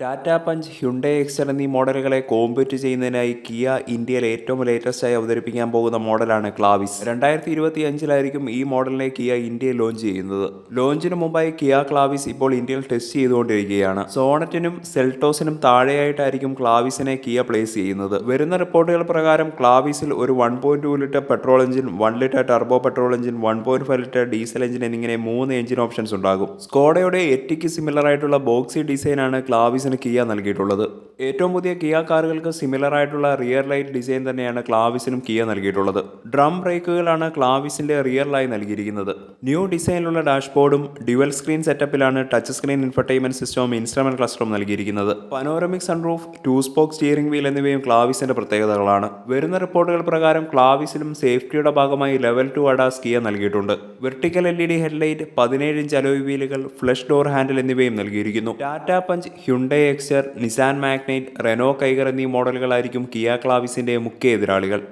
Tata punch Hyundai Excel എന്നീ മോഡലുകളെ compete ചെയ്യുന്നതിനായി Kia ഇന്ത്യയിൽ ഏറ്റവും ലേറ്റസ്റ്റായി അവതരിപ്പിക്കാൻ പോകുന്ന മോഡലാണ് ക്ലാവിസ്. രണ്ടായിരത്തി ഇരുപത്തി അഞ്ചിലായിരിക്കും ഈ മോഡലിനെ കിയ ഇന്ത്യയിൽ ലോഞ്ച് ചെയ്യുന്നത്. ലോഞ്ചിന് മുമ്പായി കിയ ക്ലാവിസ് ഇപ്പോൾ ഇന്ത്യയിൽ ടെസ്റ്റ് ചെയ്തുകൊണ്ടിരിക്കുകയാണ്. സോണറ്റിനും സെൽട്ടോസിനും താഴെയായിട്ടായിരിക്കും ക്ലാവിസിനെ കിയ പ്ലേസ് ചെയ്യുന്നത്. വരുന്ന റിപ്പോർട്ടുകൾ പ്രകാരം ക്ലാവിസിൽ ഒരു one point two litre petrol engine one litre turbo petrol engine one point five litre diesel engine എന്നിങ്ങനെ മൂന്ന് എഞ്ചിൻ ഓപ്ഷൻസ് ഉണ്ടാകും. സ്കോഡയുടെ എറ്റിക്ക് സിമിലർ ആയിട്ടുള്ള ബോക്സി ഡിസൈനാണ് ക്ലാവിസിന് കിയ നൽകിയിട്ടുള്ളത്. ഏറ്റവും പുതിയ കിയ കാറുകൾക്ക് സിമിലർ ആയിട്ടുള്ള റിയർ ലൈറ്റ് ഡിസൈൻ തന്നെയാണ് ക്ലാവിസിനും കിയ നൽകിയിട്ടുള്ളത്. ഡ്രം ബ്രേക്കുകളാണ് ക്ലാവിസിന്റെ റിയറിലായി നൽകിയിരിക്കുന്നത്. ന്യൂ ഡിസൈനിലുള്ള ഡാഷ്ബോർഡും ഡ്യുവൽ സ്ക്രീൻ സെറ്റപ്പിലാണ് ടച്ച് സ്ക്രീൻ ഇൻഫർടൈൻമെന്റ് സിസ്റ്റവും ഇൻസ്ട്രുമെന്റ് ക്ലസ്റ്ററും നൽകിയിരിക്കുന്നത്. Panoramic sunroof two spoke steering wheel എന്നിവയും ക്ലാവിസിന്റെ പ്രത്യേകതകളാണ്. വരുന്ന റിപ്പോർട്ടുകൾ പ്രകാരം ക്ലാവിസിലും സേഫ്റ്റിയുടെ ഭാഗമായി ലെവൽ ടു അഡാസ് കിയ നൽകിയിട്ടുണ്ട്. Vertical L E D headlight പതിനേഴ് ഇഞ്ച് അലോയ് വീലുകൾ ഫ്ലഷ് ഡോർ ഹാൻഡിൽ എന്നിവയും നൽകിയിരിക്കുന്നു. Tata Punch Hyundai Exter Nissan Magnite Renault Kiger എന്നീ മോഡലുകളായിരിക്കും കിയ ക്ലാവിസിന്റെ മുഖ്യ എതിരാളികൾ.